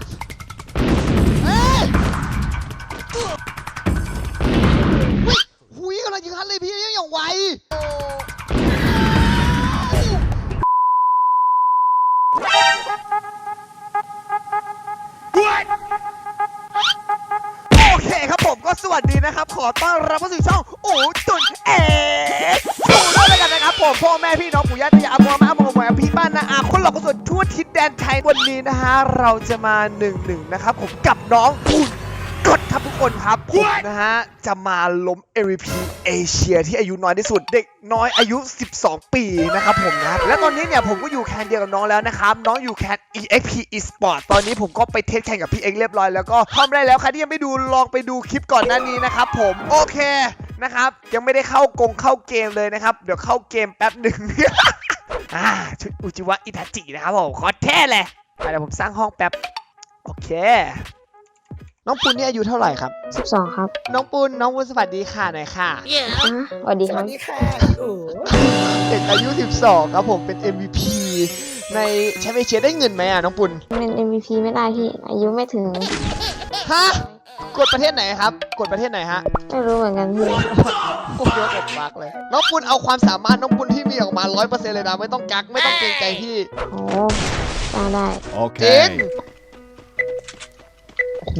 ดเอ้ยหุยกำลังยิงฮันเลยพี่ยังอย่างไวโอเคครับผมก็สวัสดีนะครับ ขอต้อนรับเข้าสู่ช่องโอูจุนเอ ผมพ่อแม่พี่น้องปู่ย่าตายายอาบัวมาอาบัวหมวยพี่บ้านนะอาคนหลอกก็ส่วนทั่วทิศแดนไทยวันนี้นะฮะเราจะมาหนึ่งหนึ่งนะครับผมกับน้องอุ่นกดครับทุกคนครับผมนะฮะจะมาล้ม MVP เอเชียที่อายุน้อยที่สุดเด็กน้อยอายุ 12 ปีนะครับผมนะและตอนนี้เนี่ยผมก็อยู่แคนเดียวกับน้องแล้วนะครับน้องอยู่แคน EXP Esport ตอนนี้ผมก็ไปเทสแข่งกับพี่เอ็กเรียบร้อยแล้วก็ทำได้แล้วใครที่ยังไม่ดูลองไปดูคลิปก่อนหน้านี้นะครับผมโอเค นะครับ ยังไม่ได้เข้ากงเข้าเกมเลยนะครับ เดี๋ยวเข้าเกมแป๊บหนึ่งอ่าชุดอุจิวะอิทาจินะครับผมขอแท้เลยไปเดี๋ยวผมสร้างห้องแป๊บ โอเค น้องปุณนี่อายุเท่าไหร่ครับสิบสองครับน้องปุณน้องปุณสวัสดีค่ะหน่อยค่ะ อะสวัสดีสครัวับสดีค่ะโอ้เด็กอายุ 12 ครับผมเป็น MVP ในแชมเปี้ยนเชียได้เงินไหมอะน้องปุณเป็น MVP ไม่ได้พี่ อายุไม่ถึง ฮะ กดประเทศไหนครับ กดประเทศไหนฮะไม่รู้เหมือนกันพี่กูเยอะกดบักเลย น้องปุณเอาความสามารถน้องปุณที่มีออกมา100%เลยนะไม่ต้องกักไม่ต้องเกรงใจพี่โอ้ได้ได้จริง Okay.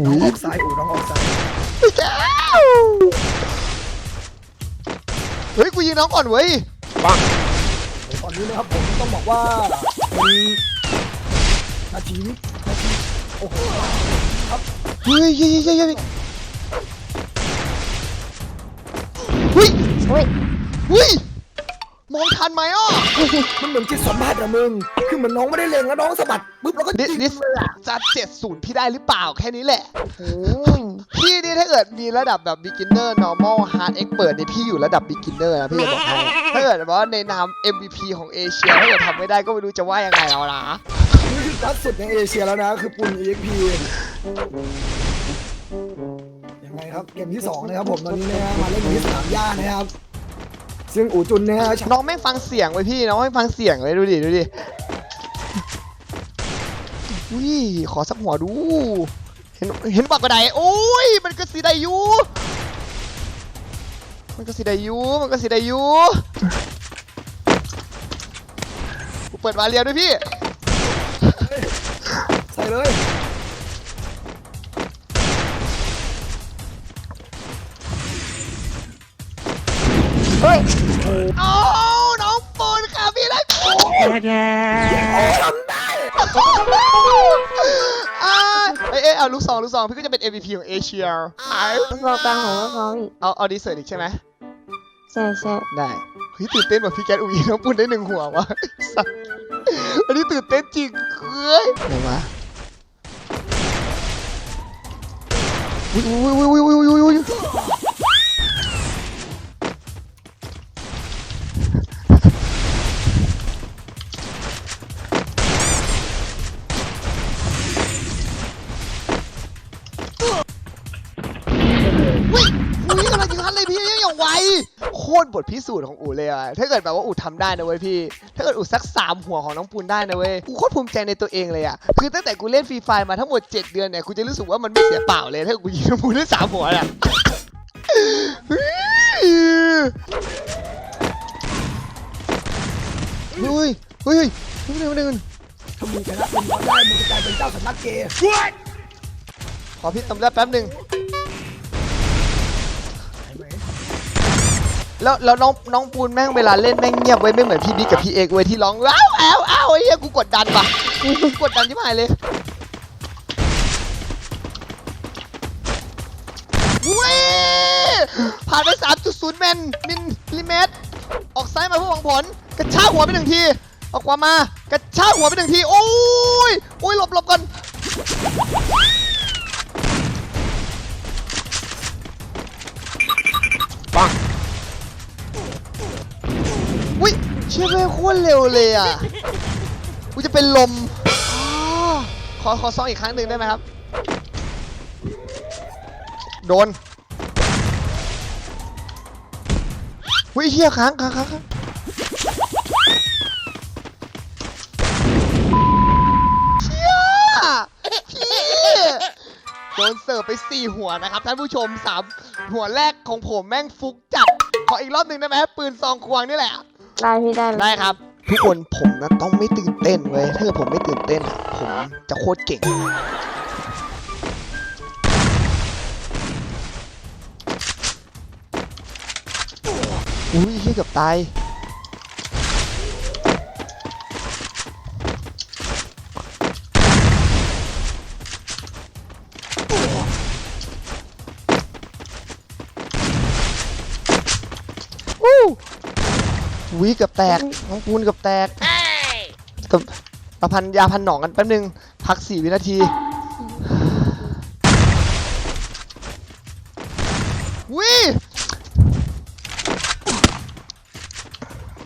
น้องออกซ้ายอูน้องออกซ้ายพี่แก้วเฮ้ยกูยิงน้องก่อนเว้ยตอนนี้นะครับผมต้องบอกว่าเป็นนาทีวินาทีโอ้โห เฮ้ยเฮ้ยเฮ้ยเฮ้ยเฮ้ยอุ้ยเฮ้ยมองทันไหมอะ มันเหมือนจิตสัมผัสอะมึง คือเหมือนน้องไม่ได้เล็งแล้วน้องสะบัดปุ๊บแล้วก็ดิจิ้มดิเลยอะจะเจ็ดศูนย์พี่ได้หรือเปล่าแค่นี้แหละโอ้ยพี่นี่ถ้าเกิดมีระดับแบบ beginner normal hard expert นี่พี่อยู่ระดับ beginner นะพี่จะบอกให้ถ้าเกิดว่าในนาม MVP ของเอเชียถ้าเกิดทำไม่ได้ก็ไม่รู้จะว่ายังไงแล้วนะนี่คือลัดสุดในเอเชียแล้วนะ คือปุ่น EXP ยังไงครับเกมที่สองนะครับผมตอนนี้นะฮะมาเล่นอยู่ที่สนามหญ้านะครับ ซึ่งอูจุนนะฮะน้องแม่งฟังเสียงไว้พี่น้องแม่งฟังเสียงเลยดูดิดูดิอุ้ยขอสักหัวดู เห็นเห็นปากกระไดโอ้ยมันก็สีไดอยูมันก็สีไดอยูมันก็สีไดอยูกูเปิดวาเลียด้วยพี่ ใส่เลย เฮ้ยโอ้น้องปูนค่ะพี่ได้ปูนทำได้อ่าเอ้ยเอ้ยเอาลูกสองลูกสองพี่ก็จะเป็น MVP ของเอเชียก็พอกลางหัวก็พอพี่เอาเอาดีเซอร์อีกใช่ไหมใช่ใช่ได้เฮ้ยตื่นเต้นแบบพี่แกตอุ้ยน้องปูนได้หนึ่งหัววะสัสอันนี้ตื่นเต้นจริงเฮ้ยไหนวะอุ้ยอุ้ยอุ้ยอุ้ยอุ้ยอุ้ย พี่ยังอย่างไวโคตรบทพิสูจน์ของอูเลยอะถ้าเกิดแบบว่าอูทำได้นะเว้ยพี่ ถ้าเกิดอูสักสามหัวของน้องปูนได้นะเว้ยกูโคตรภูมิใจในตัวเองเลยอะคือตั้งแต่กูเล่นฟรีไฟมาทั้งหมด 7 เดือนเนี่ยกูจะรู้สึกว่ามันไม่เสียเปล่าเลยถ้ากูยิงน้องปูนได้สามหัวเนี่ยเฮ้ยเฮ้ยเฮ้ยเฮ้ยเฮ้ยเฮ้ยถ้ามึงชนะเป็นบอลได้มึงจะกลายเป็นเจ้าสำนักเกย์ขอพี่ตำได้แป๊บหนึ่ง แล้วแล้วน้องน้องปูนแม่งเวลาเล่นแม่งเงียบไว้ยไม่เหมือนพี่บิ๊กกับพี่เอกเว้ยที่ร้องอ้าวอ้าวอ้าวไอ้เหี้ยกูกดดันปะกูกดดันที่หายเลยเว้ยผ่านไป 3.0แมนมิลลิเมตร ออกซ้ายมาเพื่อหวังผล กระชากหัวไปหนึ่งที ออกขวามา กระชากหัวไปหนึ่งที โอ้ยโอ้ยหลบหลบกันอุ้ย เชื่อแม่โคตรเร็วเลยอะกูจะเป็นลมอ๋อขอขอซองอีกครั้งหนึ่งได้ไหมครับ โดนอุ้ยเชี่ยค้างค้างค้างเชี่ยพี่นเสิร์ฟไป4หัวนะครับท่านผู้ชม3หัวแรกของผมแม่งฟุกจัดขออีกรอบหนึ่งได้ไหมปืนซองควงนี่แหละ ได้พี่ได้เลยได้ครับ ทุกคนผมนะต้องไม่ตื่นเต้นเว้ยถ้าเกิดผมไม่ตื่นเต้นอะผมจะโคตรเก่ง อุ้ยเฮียเกือบตาย วิเกือบแตกน้องปูนเกือบแตกกับประพันยาพันหนองกันแป๊บนึง พักสี่วินาทีวิ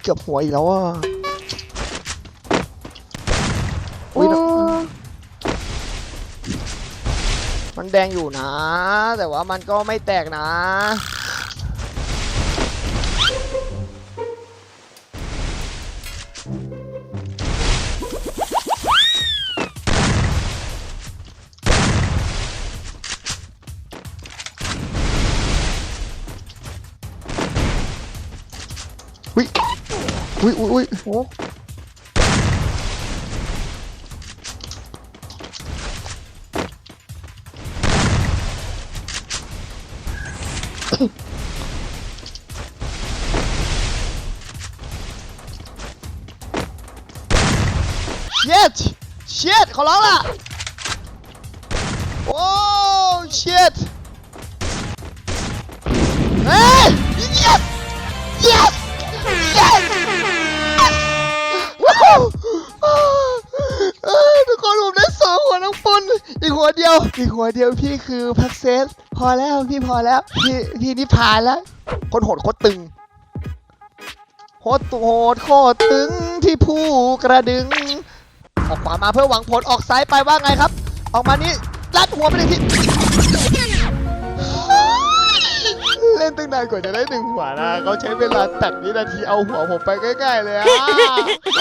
เกือบหัวอีกแล้วอะอุ๊อู้ยมันแดงอยู่นะ แต่ว่ามันก็ไม่แตกนะ อุ้ยอุ้ยอุ้ยโอ้เช็ดเช็ดขอร้องล่ะ อีหัวเดียวอีกหัวเดียวพี่คือพักเซส พอแล้วพี่พอแล้ว พี่พี่นี่ผ่านแล้วคนโหดโคตรตึงโหดโหดโคตรตึงที่ผู้กระดึง ออกขวามาเพื่อหวังผลออกซ้ายไปว่าไงครับ ออกมานี่ลัดหัวไปหนึ่งทีเล่นตั้งนานกว่าจะได้หนึ่งหัวนะเขาใช้เวลาตัดวินาทีเอาหัวผมไปง่ายๆเลยอะ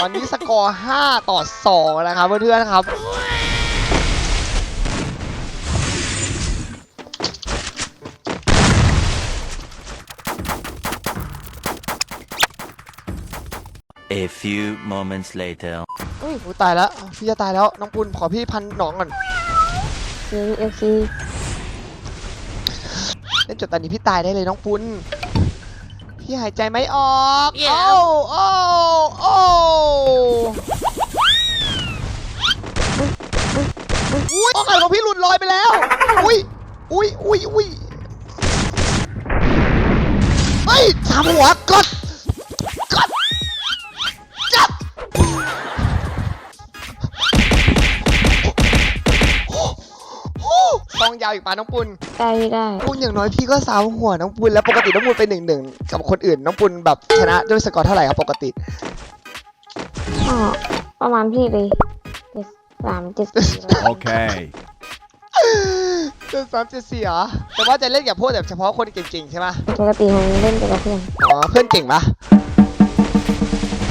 ตอนนี้สกอร์ 5 ต่อ 2 นะครับเพื่อนๆครับ A few moments later. อุ้ยอุ๊ยตายแล้วพี่จะตายแล้วน้องปุณขอพี่พันหนองก่อนซีเอฟซีเล่นจบตอนนี้พี่ตายได้เลยน้องปุณพี่หายใจไม่ออกโอ้โอ้โอ้อุ้ยโอ้ไข่ของพี่หลุดลอยไปแล้ว อุ้ยอุ้ยอุ้ยอุ้ยเฮ้ยสามหัวกดาวอีกปาน้องปุณได้พี่ได้ ปุณอย่างน้อยพี่ก็สาวหัวน้องปุณแล้วปกติน้องปุณไปหนึ่งหนึ่งกับคนอื่นน้องปุณแบบชนะด้วยสกอร์เท่าไหร่ครับปกติอ๋อประมาณพี่เลยเจ็ดสามเจ็ดสี่ Okay. เจ็ดสามเจ็ดสี่เหรอแต่ว่าจะเล่นกับพวกแบบเฉพาะคนเก่งๆใช่ไหมปกติผมเล่นแต่กับเพื่อนอ๋อเพื่อนเก่งปะ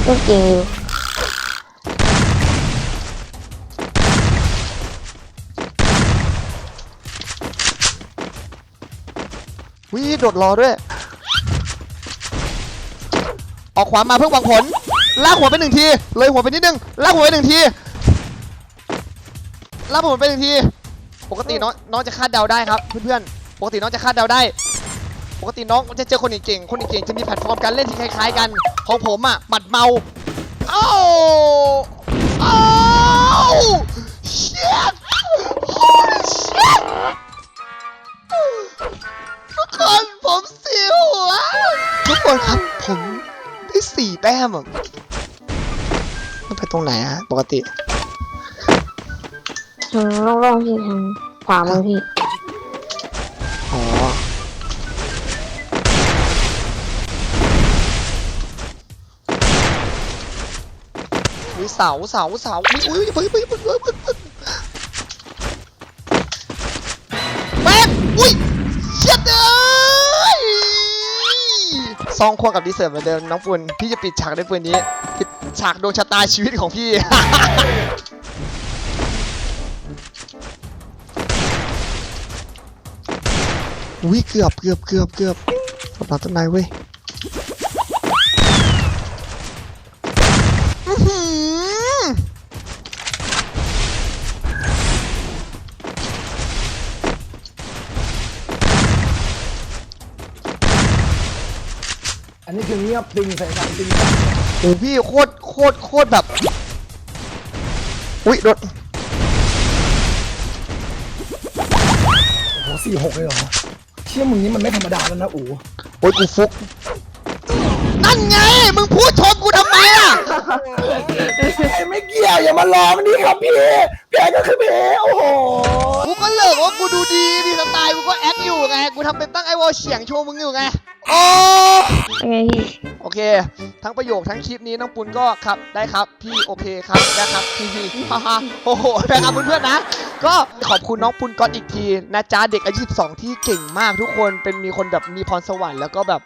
เล่นเก่งอยู่ วิโดดรอด้วย ออกขวามาเพื่อหวังผล ลากหัวไปหนึ่งที เลยหัวไปนิดนึง ลากหัวไปหนึ่งที ลากหัวไปหนึ่งที ปกติน้องน้องจะคาดเดาได้ครับเพื่อนๆ ปกติน้องจะคาดเดาได้ ปกติน้องจะเจอคนเก่งๆ คนเก่งจะมีแพลตฟอร์มการเล่นที่คล้ายๆ กัน ของผมอะบัดเมา เอ้าเอ้า shit holy shit คนผมเสียหัว ทุกคนครับผมได้สี่แต้มอะมันไปตรงไหนฮะปกติทางโล่องๆพี่ทางขวามืพี่อ๋ออุ้เสาเสาเสาอุ้ยอุ้ยเฮ้ยเฮ้ยเฮ้ย ซองควงกับดีเซลเหมือนเดิมน้องปุ่นพี่จะปิดฉากด้วยปืนนี้ปิดฉากดวงชะตาชีวิตของพี่ อุ้ยเกือบเกือบเกือบเกือบหลับต้งไหนเว้ย คือเงียบติงใส่กันติงโอ้พี่โคตรโคตรโคตรแบบ อุ้ยโดนโอ้โหสี่หกเลยเหรอเชี่ยมึงนี่มันไม่ธรรมดาแล้วนะอู๋โอ้ยกูฟุก นั่นไง มึงพูดชมกูทำไมอะไอ้ไม่เกี่ยวอย่ามาล้อมันนี่ครับพี่พี่ก็คือพี่โอ้โหกูก็เลิกว่ากูดูดีดีสไตล์กูก็แอคอยู่ไง กูทำเป็นตั้งไอวอลเฉียงโชว์มึงอยู่ไง โอ้เป็นไงพี่ โอเค ทั้งประโยคทั้งคลิปนี้น้องปุณก็ครับได้ครับพี่โอเคครับนะครับพี่พี่ฮ่าฮ่าโอ้โหนะครับเพื่อนๆนะ ก็ขอบคุณน้องปุณก็อีกทีนะจ๊ะเด็กอายุ12ที่เก่งมากทุกคนเป็นมีคนแบบมีพรสวรรค์แล้วก็แบบ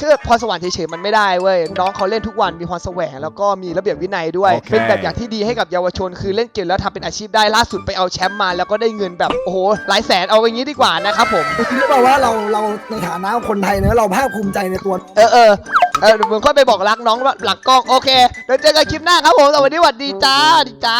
คือพรสวรรค์เฉยๆมันไม่ได้เว้ยน้องเขาเล่นทุกวันมีพรแสวงแล้วก็มีระเบียบวินัยด้วยโอเคเป็นแบบอย่างที่ดีให้กับเยาวชน คือเล่นเกมแล้วทำเป็นอาชีพได้ล่าสุดไปเอาแชมป์มา แล้วก็ได้เงินแบบโอ้โหหลายแสนเอาอย่างนี้ดีกว่านะครับผมคิดว่าว่าเราเราในฐานะคนไทยเนอะเราภาคภูมิใจในตัวเออเออเออเดี๋ยวมึงค่อยไปบอกรักน้องหลังกล้องโอเคเดี๋ยวเจอกันคลิปหน้าครับผมสวัสดีสวัสดีจ้าสวัสดีจ้า